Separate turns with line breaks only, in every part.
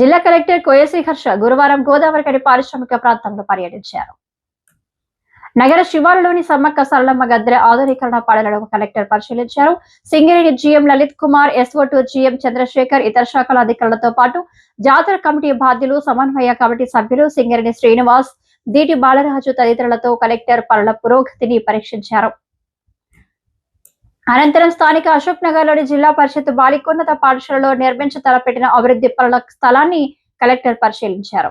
జిల్లా కలెక్టర్ కోయసీ హర్ష గురువారం గోదావరికని పారిశ్రామిక ప్రాంతంలో పర్యటించారు. నగర శివారులోని సమ్మక్క సరళమ్మ గద్దెల ఆధునీకరణ పనులను కలెక్టర్ పరిశీలించారు. Singareni GM Lalith Kumar SO to GM Chandrashekar ఇతర శాఖల అధికారులతో పాటు జాతర కమిటీ బాధ్యులు సమన్వయ కమిటీ సభ్యులు సింగరేణి శ్రీనివాస్ దీటి బాలరాజు తదితరులతో కలెక్టర్ పనుల పురోగతిని పరీక్షించారు. అనంతరం స్థానిక అశోక్ నగర్లోని జిల్లా పరిషత్ బాలికోన్నత పాఠశాలలో నిర్మించ తలపెట్టిన అభివృద్ధి పనుల స్థలాన్ని కలెక్టర్ పరిశీలించారు.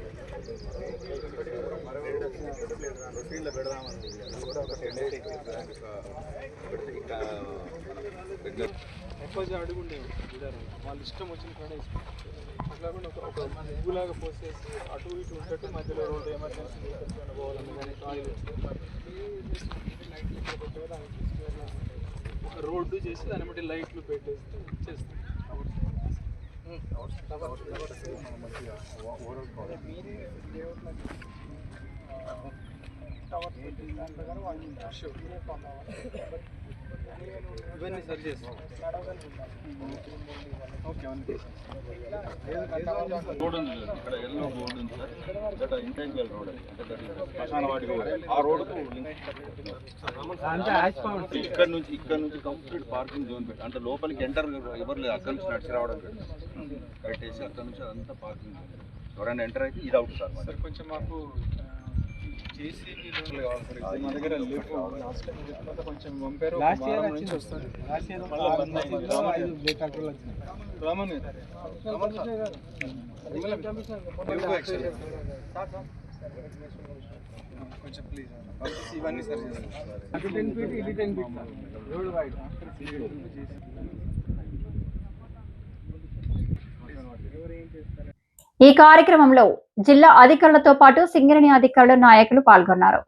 ఎక్కువ అడుగుండేవి వాళ్ళు వాళ్ళ ఇష్టం వచ్చిన కాడ అట్లా కూడా ఒక ముగ్గులాగా పోసేసి అటు ఇటు ఉంటట్టు మధ్యలో రోడ్డు ఎమర్జెన్సీ పోవాలని కానీ కాయలు ఒక రోడ్డు చేసి దాన్ని బట్టి లైట్లు పెట్టేసి చేస్తాం. ఇవన్నీ సరి చేస్తాం. ఓకే అవన్నీ
రోడ్ ఉంది ఇక్కడ ఎల్లో ఉంది sir that intentional road road. ఆ రోడ్ ఇక్కడ నుంచి ఇక్కడ నుంచి కంప్లీట్ పార్కింగ్ జోన్ పెట్టి. అంటే లోపలికి ఎంటర్ ఎవరు లేదు అక్కడ నుంచి నడిచి రావడం లేదు. కట్టేసి అక్కడ నుంచి అంతా పార్కింగ్ ఎవరైనా ఎంటర్ అయితే ఇది అవుట్ సార్
సార్ కొంచెం మాకు రామన్ కొంచెం ప్లీజ్ ఇవన్నీ సరి చేస్తాం టెన్ ఫీట్ ఇది టెన్ ఫీట్ రోడ్ వైడ్
ఈ కార్యక్రమంలో జిల్లా అధికారులతో పాటు సింగరేణి అధికారులు నాయకులు పాల్గొన్నారు.